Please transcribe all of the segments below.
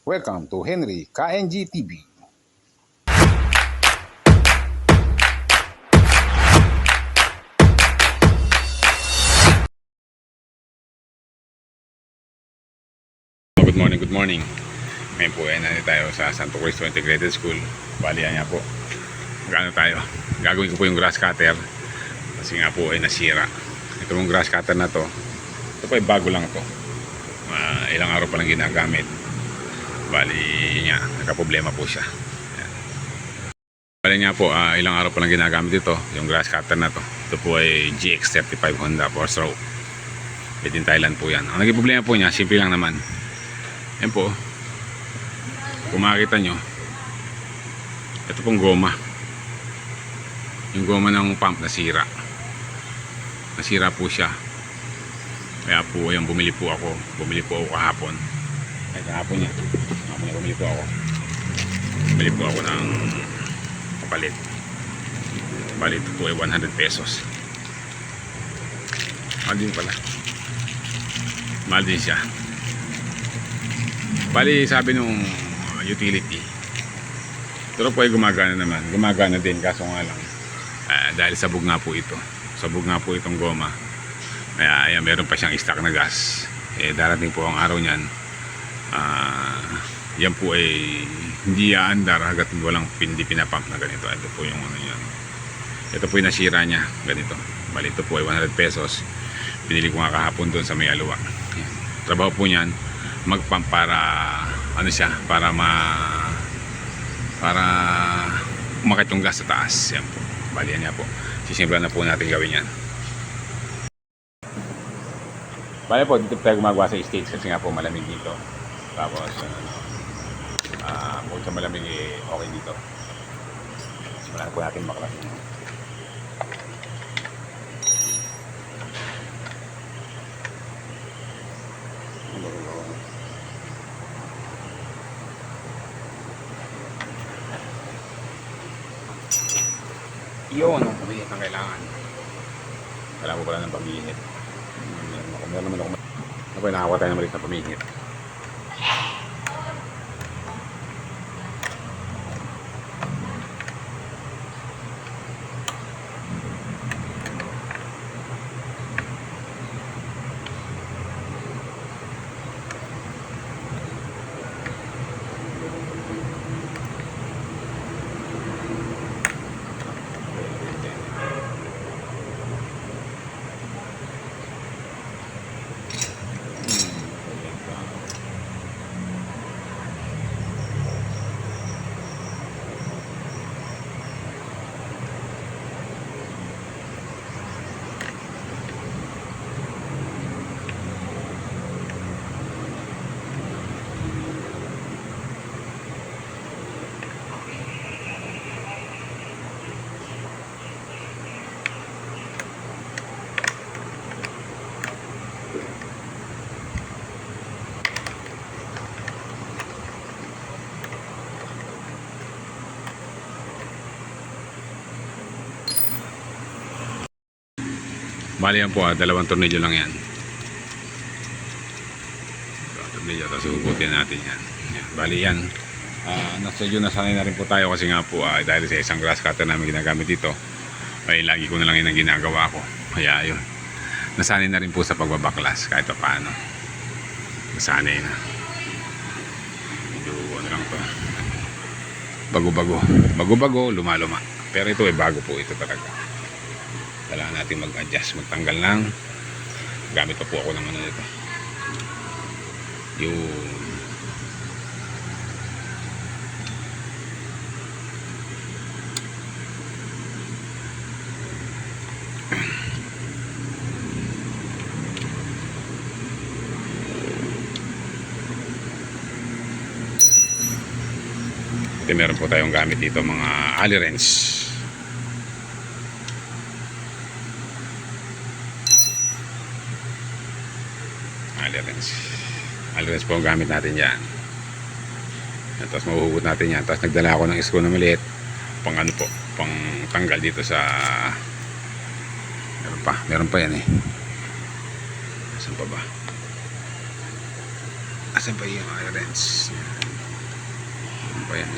Welcome to Henry KNG TV. Good morning, good morning. Ngayon po ay nandito tayo sa Santo Cristo Integrated School. Bali niya po. Gano tayo? Gagawin ko po yung grass cutter kasi nga po ay nasira. Ito yung grass cutter na to. Ito po ay bago lang to. Ah, ilang araw pa lang ginagamit. Bali niya, nagka-problema po siya. Ayan. Bali niya po, ah, ilang araw pa lang ginagamit ito, yung grass cutter na to. Ito po ay GX35 Honda 4-stroke. Made in Thailand po yan. Ang naging problema po niya, simple lang naman. Yan po. Kung makikita nyo, ito pong goma. Yung goma ng pump nasira. Nasira po siya. Kaya po, ayan, bumili po ako. Bumili po ako kahapon. Ay, kahapon niya. Niya, bumili po ako. Bumili po ako ng kapalit. Bali, ito po ay 100 pesos. Mahal din pala. Mahal din siya. Bali, sabi nung utility, pero po ay gumagana naman. Gumagana din, kaso nga lang. ah, dahil sabog nga po ito. Sabog nga po itong goma. Kaya ayan, meron pa siyang stock na gas. Eh, darating po ang araw niyan. Ah, yan po ay hindi aandar hanggat walang pindi pinapump na ganito. Ito po yung ano yan. Ito po yung nasira niya. Ganito. Bali, ito po ay 100 pesos. Pinili ko nga kahapon doon sa may aluwa. Trabaho po niyan, magpump para ano siya, para ma para umakit yung gas sa taas. Yan po. Bali yan niya po. Sisimplan na po natin gawin yan. Bali po, dito tayo gumagawa sa States kasi nga po malamig dito. Tapos, ano, ah, bukod sa malamig eh, okay dito. Simulan na po natin baklas. Yun ang pamihit na kailangan. Kailangan ko pala ng pamihit. Meron naman ako. Ako nakakuha tayo ng maliit na pamihit. Bali yan po, ah, dalawang tornilyo lang yan. Dalawang tornilyo, tapos ugutin natin yan. yan. Bali yan. Uh, nasa yun, nasanay na rin po tayo kasi nga po, ah, dahil sa isang grass cutter namin ginagamit dito, ay lagi ko na lang yun ang ginagawa ko. Kaya yun. Nasanay na rin po sa pagbabaklas kahit pa paano. Nasanay na. Medyo ano lang to. Bago-bago. Bago-bago, luma-luma. Pero ito ay bago po ito talaga kailangan natin mag-adjust magtanggal ng gamit pa po ako ng ano nito. Yung Ito meron po tayong gamit dito mga alley Alirens. Alirens po ang gamit natin yan. Tapos mahuhugot natin yan. Tapos nagdala ako ng screw na maliit. Pang ano po. Pang tanggal dito sa... Meron pa. Meron pa yan eh. Asan pa ba? Asan pa yung Alirens? Yan. pa yan.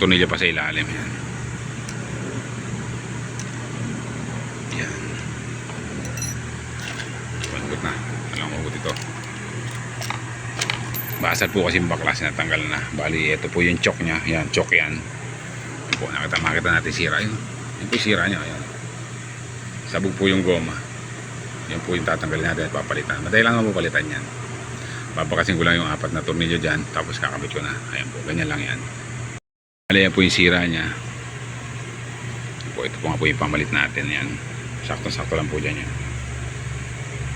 Tornilyo pa sa ilalim. Yan. Malambot na. Alam ko ito. Basal po kasi baklas na tanggal na. Bali, ito po yung choke niya. Yan, choke yan. Yan po, nakita, makita natin sira yun. Yan po sira niya. Yan. Sabog po yung goma. Yan po yung tatanggalin natin at papalitan. Madali lang naman papalitan yan. Babakasin ko lang yung apat na tornilyo dyan. Tapos kakabit ko na. Ayan po, ganyan lang yan. Bali, yan po yung sira niya. Yan po, ito po nga po yung pamalit natin. Yan. Sakto-sakto lang po dyan yan.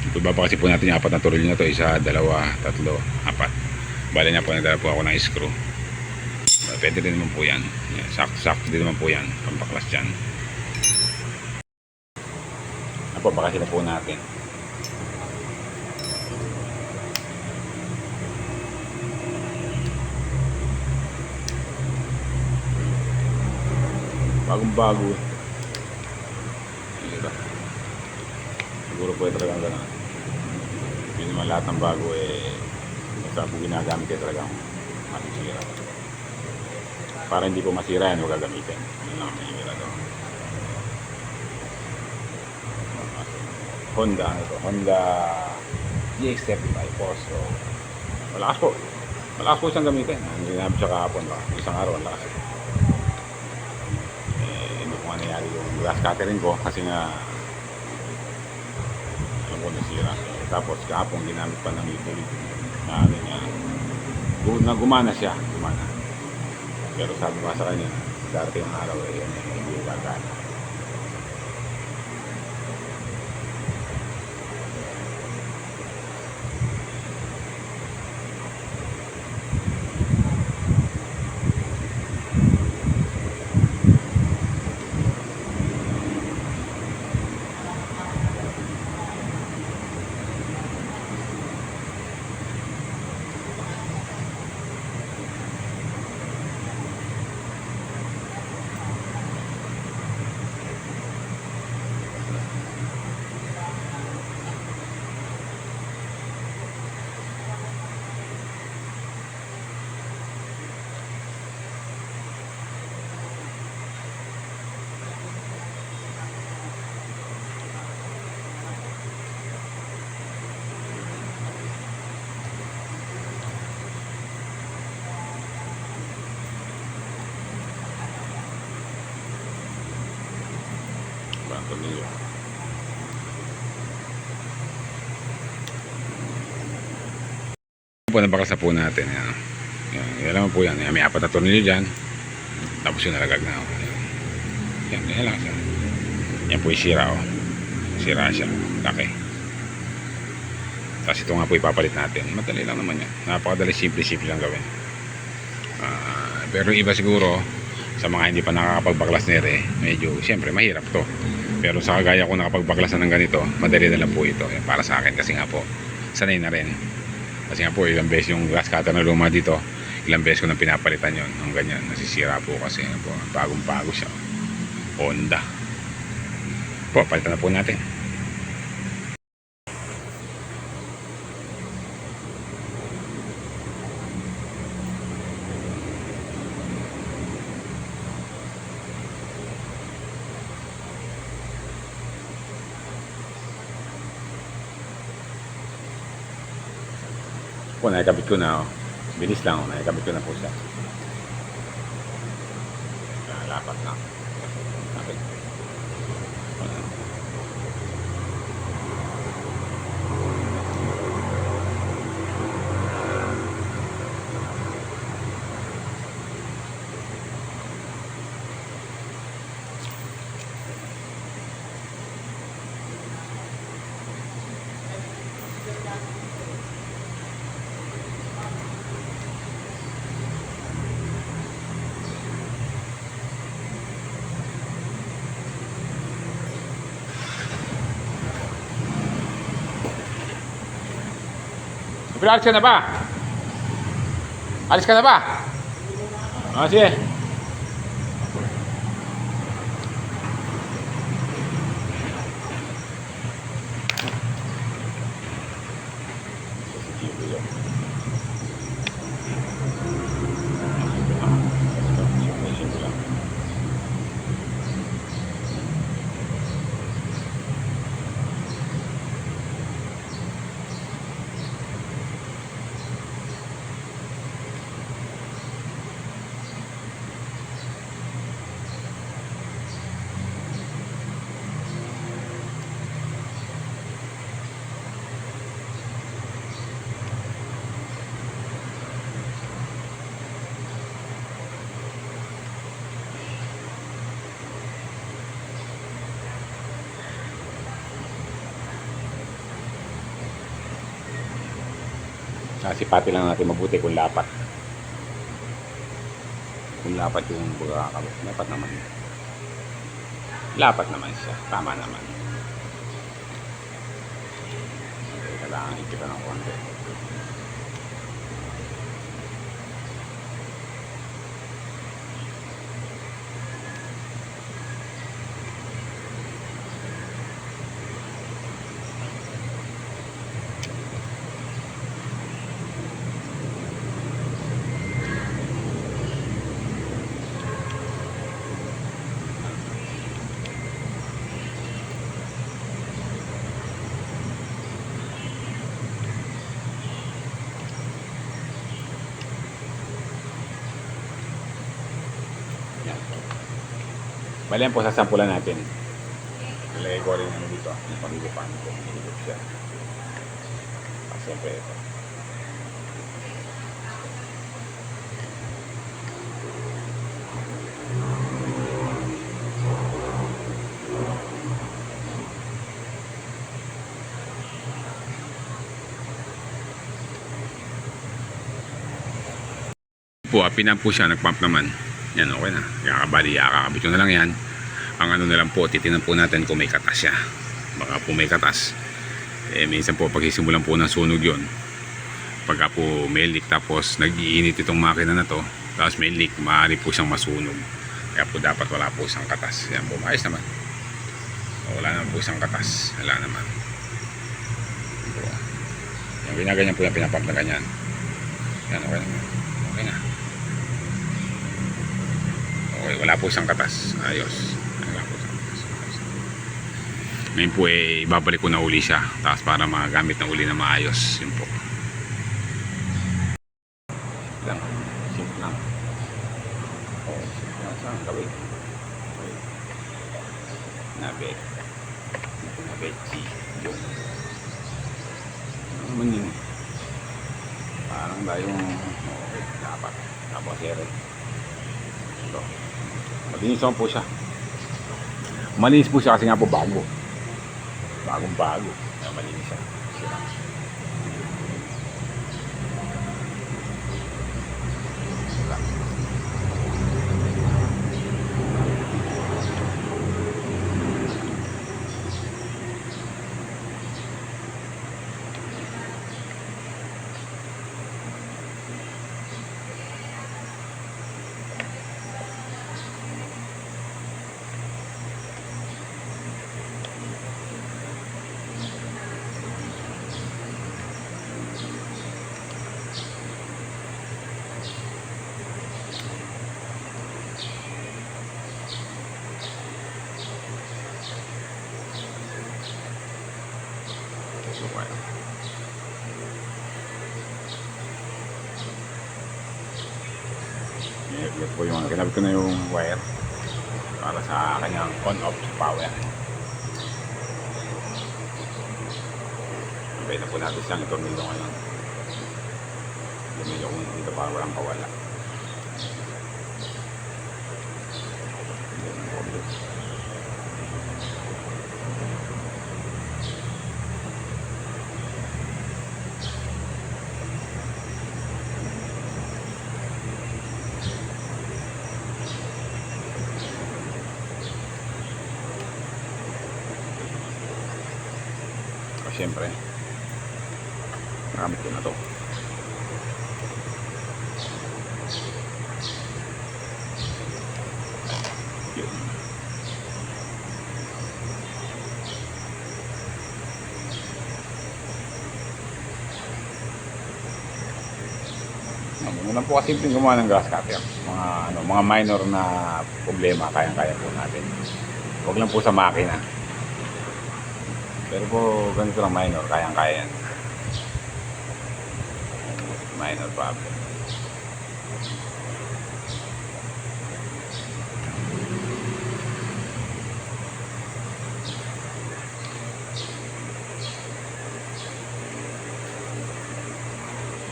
Ito babakasin po natin yung apat na tornilyo na to. Isa, dalawa, tatlo, apat. Bali niya po, nagdala po ako ng screw. Pwede din naman po yan. yan sakto-sakto din naman po yan. Pampaklas dyan. Apo, bakasin na po natin. Bagong bago. Diba? Siguro po talagang gano'n. Hindi naman lahat ng bago eh basta po ginagamit eh talagang masisira. Para hindi po masira yan, huwag gagamitin. Yun lang ang mahihira doon. Honda, ano ito? Honda GX35 po. So, malakas po. Malakas po siyang gamitin. Ang ginamit siya kahapon, baka isang araw, ang lakas. Eh, hindi ko nga nangyari yung grass cutterin ko kasi nga alam ko nasira. Tapos kahapon ginamit pa ng utility na niya. gu- Na gumana siya, gumana. Pero sabi ko sa kanya, darating ang araw eh, yan, hindi gagana. Parang tornilyo. po na po natin yan. Yan, yan lang po yan. Yan, may apat na tornilyo dyan. Tapos yung nalagag na. oh. Yan, yan, lang siya. Yan po yung sira. Oh. Sira siya. Laki. Tapos ito nga po ipapalit natin. Madali lang naman yan. Napakadali simple-simple lang gawin. Ah, pero iba siguro sa mga hindi pa nakakapagbaklas nere, medyo siyempre mahirap to. Pero sa kagaya ko nakapagbaklas na ng ganito, madali na lang po ito. Yan, para sa akin kasi nga po, sanay na rin. Kasi nga po, ilang beses yung grass cutter na luma dito, ilang beses ko nang pinapalitan yon Ang ganyan, nasisira po kasi ano po, bagong bago siya. Honda. Po, palitan na po natin. Po, nakikabit ko na. Oh. Bilis lang, oh. nakikabit ko na po siya. Ah, Lapat na. Alis ka na ba? Alis ka na ba? Ah, sige. Sasipati lang natin mabuti kung lapat. Kung lapat yung pagkakabit. Lapat naman. Lapat naman siya. Tama naman. Okay, kailangan ikita ng konti. Bali yan po, sasampulan natin. Ilagay ko rin ano dito, yung pangigupan ko. Higop siya. Ah, siyempre ito. po, ah, pinamp po siya, nagpump naman. Yan, okay na. Kakabali, kakakabit ko na lang yan. Ang ano na lang po, titinan po natin kung may katas siya. Baka po may katas. Eh, minsan po, pag-isimulan po ng sunog yon Pagka po may leak, tapos nag-iinit itong makina na to, tapos may leak, maaari po siyang masunog. Kaya po dapat wala po isang katas. Yan po, maayos naman. Wala naman po isang katas. Wala naman. Yan. Yan, ginaganyan po yung pinapump na. Yan, okay na. Okay na. Wala po isang katas. Ayos. Wala po isang katas. Ngayon po eh, ibabalik ko na uli siya. Tapos para magamit na uli na maayos. Yun po. Lang. Simple lang. Oh, simple lang. Saan gawin? Nabe. Nabe. G. Yung. Ano naman yun? Parang tayong dapat. Tapos ere. Ito. Malinis naman po siya. Malinis po siya kasi nga po bago. Bagong bago. Malinis siya. Sira. So, kaya. Yan po yung kinabit ko na yung wire para sa kanyang on-off power. Okay na po natin siyang itornilyo ngayon. Lumilyo ko dito para walang kawala. Yan ang problem. O, Siyempre, nakamit ko na to. Yun. Lang po kasi simpleng gumawa ng grass cutter. Mga, ano, mga minor na problema, kayang-kaya po natin. Huwag lang po sa makina. Pero po, ganito lang minor, kayang-kaya yan. Minor problem.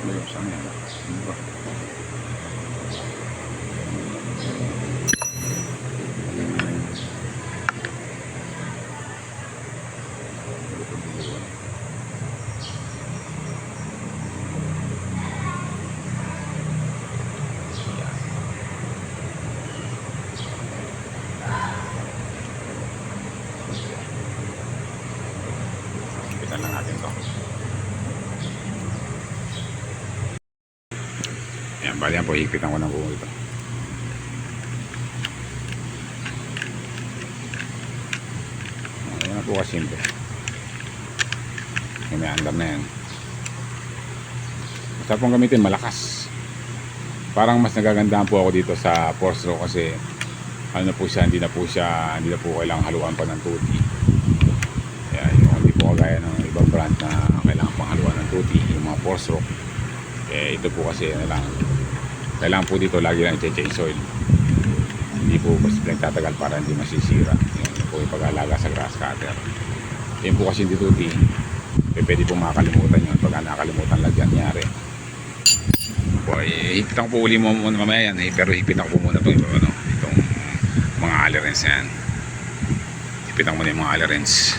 Ano yung saan yan? Ano ba? Ayan, bali yan po, higpitan ko ng buo ito. Ayan na po kasimple. Yung may andar na yan. Basta pong gamitin, malakas. Parang mas nagagandahan po ako dito sa force row kasi ano po siya, hindi na po siya, hindi na po kailangang haluan pa ng tuti. Kaya yung hindi po kagaya ng ibang brand na kailangan pang haluan ng tuti, yung mga force row. Eh, ito po kasi ano lang, kailangan po dito lagi lang i-change oil. Hindi po basta pinagtatagal para hindi masisira. Yun po yung pag-alaga sa grass cutter. Yun po kasi hindi tuti. Eh, pwede po makakalimutan yun. Pagka nakakalimutan lang yan, nangyari. Po, eh, hipitan po uli mo muna mamaya yan. Eh, pero hipitan ko po muna itong, ano, itong mga alerens yan. Hipitan ko muna yung mga alerens.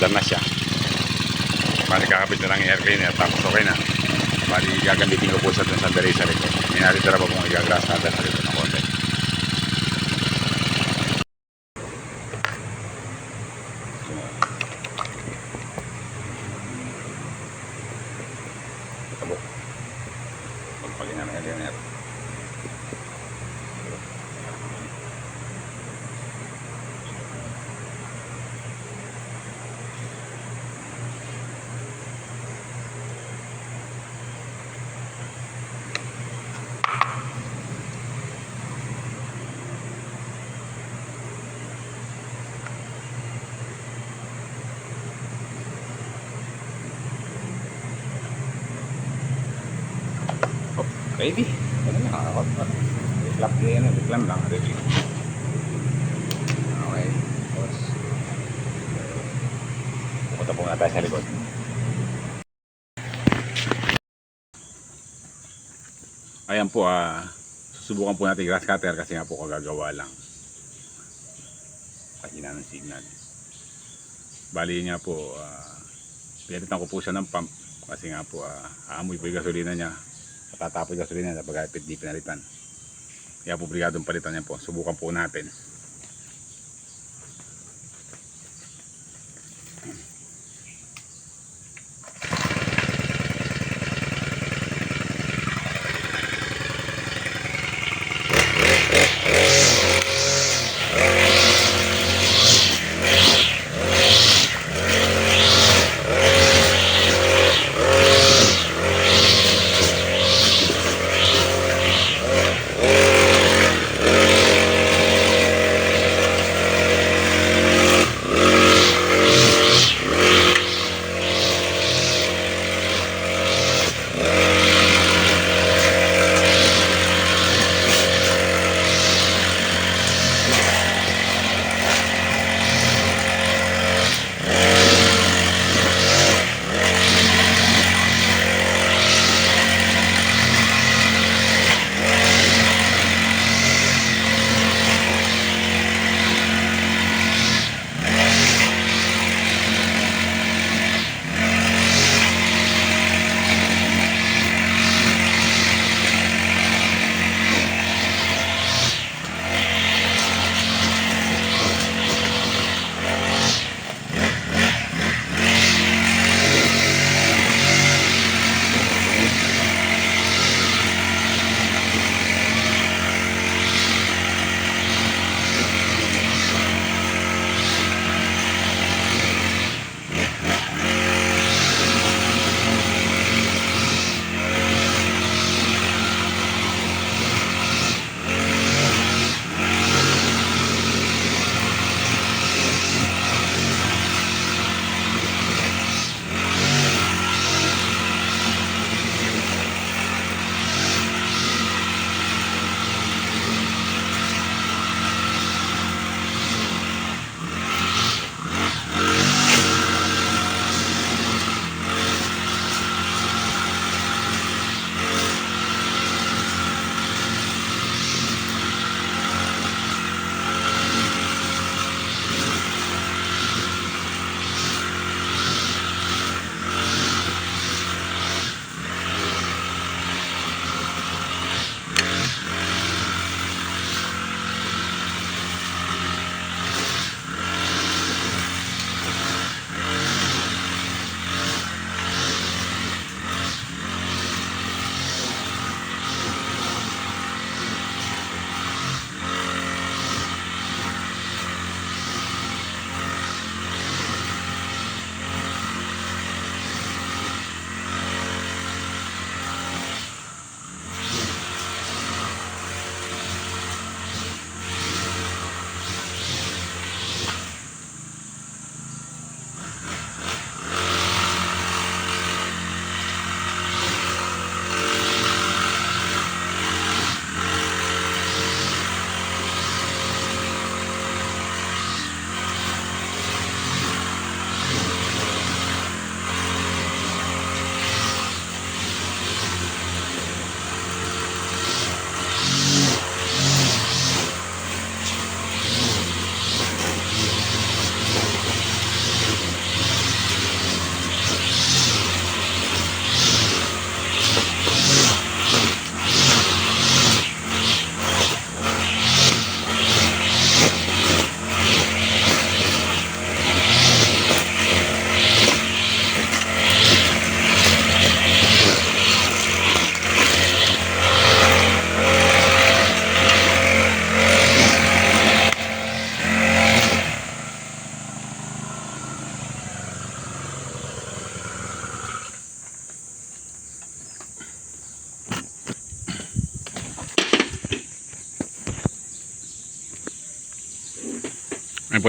Mandar na siya. Bali kakabit na lang yung air cleaner tapos okay na. Bali gagamitin ko po sa dun sa dere sa likod. May naritira pa pong igagrass natin sa likod ng Ready. Ano na, ako. Reclam yan, reclam lang, ready. Okay. Tapos, pumunta po na tayo sa likod. Ayan po, ah, susubukan po natin grass cutter kasi nga po kagagawa lang. Kahina ng signal. Bali nga po, ah, pinalitan ko po siya ng pump kasi nga po, ah, aamoy po yung gasolina niya matatapoy gasolina na pag pinalitan. Kaya po brigadong palitan yan po. Subukan po natin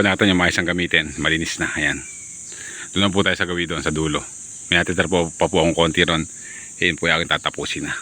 po natin yung mais ang gamitin. Malinis na. Ayan. Doon na po tayo sa gawin doon sa dulo. May natitira po pa po akong konti ron. Ayan po yung tatapusin na.